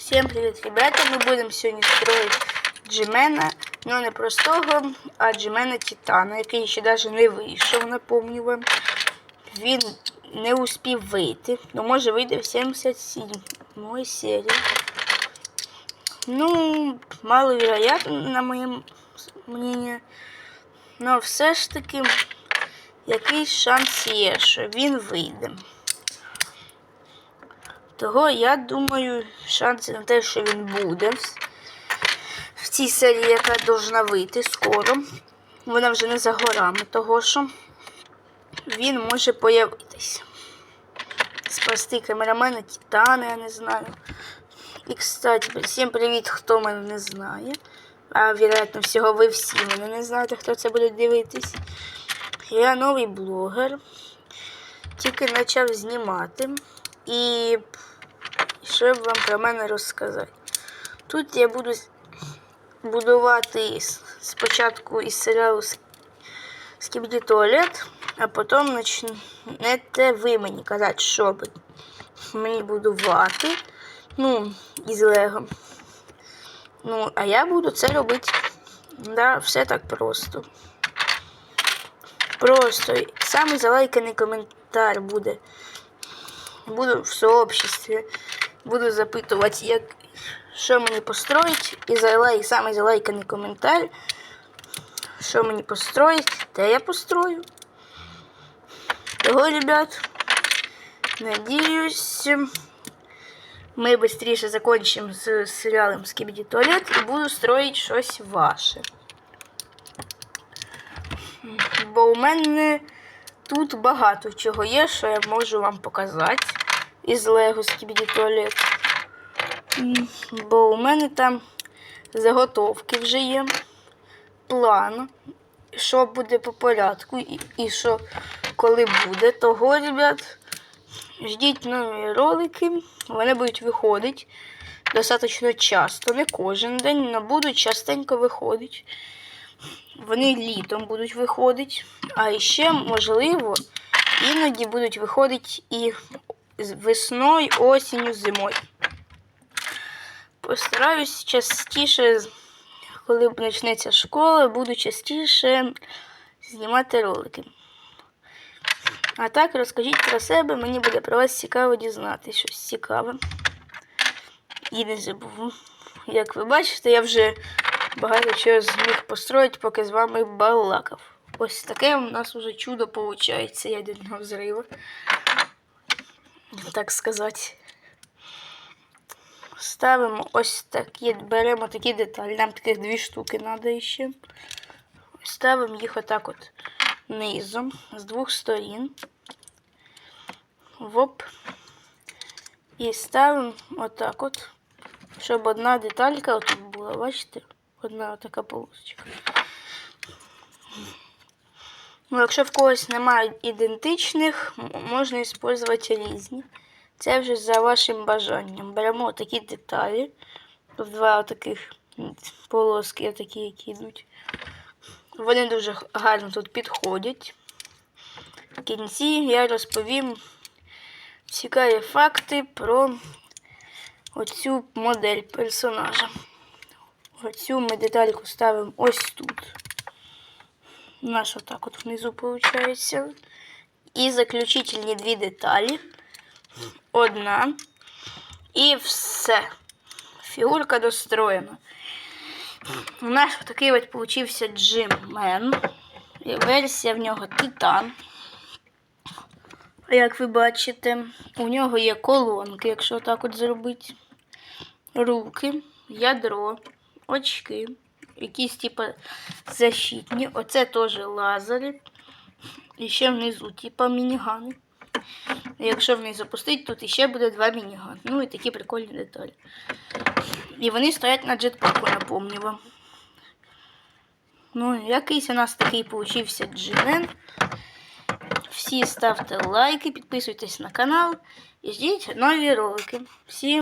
Всем привет, ребята! Мы будем сьогодні строить Джимена, ну не простого, а Джимена Титана, який ще навіть не вийшов, напомню вам. Він не успів вийти, ну може вийде в 77 серії. Ну, маловероятно, на моє мнение. Но все ж таки якийсь шанс є, що він вийде. Того я думаю, шанси на те, що він буде в- цій серії, яка повинна вийти скоро. Вона вже не за горами, того що він може появитись. Спасти камерамена Титана, я не знаю. І, кстати, всім привіт, хто мене не знає. А вероятно, всього ви всі мене не знаєте, хто це буде дивитись. Я новий блогер. Тільки почав знімати. І що б вам про мене розказати? Тут я буду будувати спочатку із серіалу Скібді Туалет, а потім почнете ви мені казати, що мені будувати. Ну, із Лего. Ну, а я буду це робити. Да, все так просто. Просто самий залайканий коментар буде. Буду в сообществі. Буду запитувати, як, що мені построїть. І залай, самий залайканий коментар. Що мені построїть, те я построю. Того, ребят, надіюсь, ми швидше закончимо з серіалом Скібіді Туалет і буду строїти щось ваше. Бо у мене тут багато чого є, що я можу вам показати із Лего Скібіді Туалет. Бо у мене там заготовки вже є, план, що буде по порядку і, і що коли буде. Того, ребят, ждіть нові ролики. Вони будуть виходити достатньо часто, не кожен день, але будуть частенько виходити. Вони літом будуть виходити, а ще, можливо, іноді будуть виходити і весною, осінню, зимою. Постараюсь частіше, коли почнеться школа, буду частіше знімати ролики. А так розкажіть про себе, мені буде про вас цікаво дізнатися щось цікаве. І не забув. Як ви бачите, я вже багато чого зміг построїти, поки з вами балакав. Ось таке у нас уже чудо виходить ядерного взриву. Так сказати. Ставимо ось такі, беремо такі деталі. Нам таких дві штуки треба ще. Ставимо їх отак от низом з двох сторін. Воп. І ставимо отак от, щоб одна деталька отут була, бачите? Одна така полосочка. Ну, якщо в когось немає ідентичних, можна використовувати різні. Це вже за вашим бажанням. Беремо такі деталі. Два таких полоски, такі, які йдуть. Вони дуже гарно тут підходять. В кінці я розповім цікаві факти про оцю модель персонажа. Оцю ми детальку ставимо ось тут. Наш отак от внизу виходить. І заключительні дві деталі. Одна. І все. Фігурка достроєна. У нас такий от получився Джиммен. Версія в нього Титан. Як ви бачите, у нього є колонки, якщо так от зробити. Руки, ядро, очки, якісь типу защитні. Оце теж лазери. І ще внизу, типу мінігани. Якщо вниз запустити, тут іще буде два мінігани. Ну і такі прикольні деталі. І вони стоять на джетпаку, напомню вам. Ну, якийсь у нас такий получився джимен. Всі ставте лайки, підписуйтесь на канал і ждіть нові ролики. Всім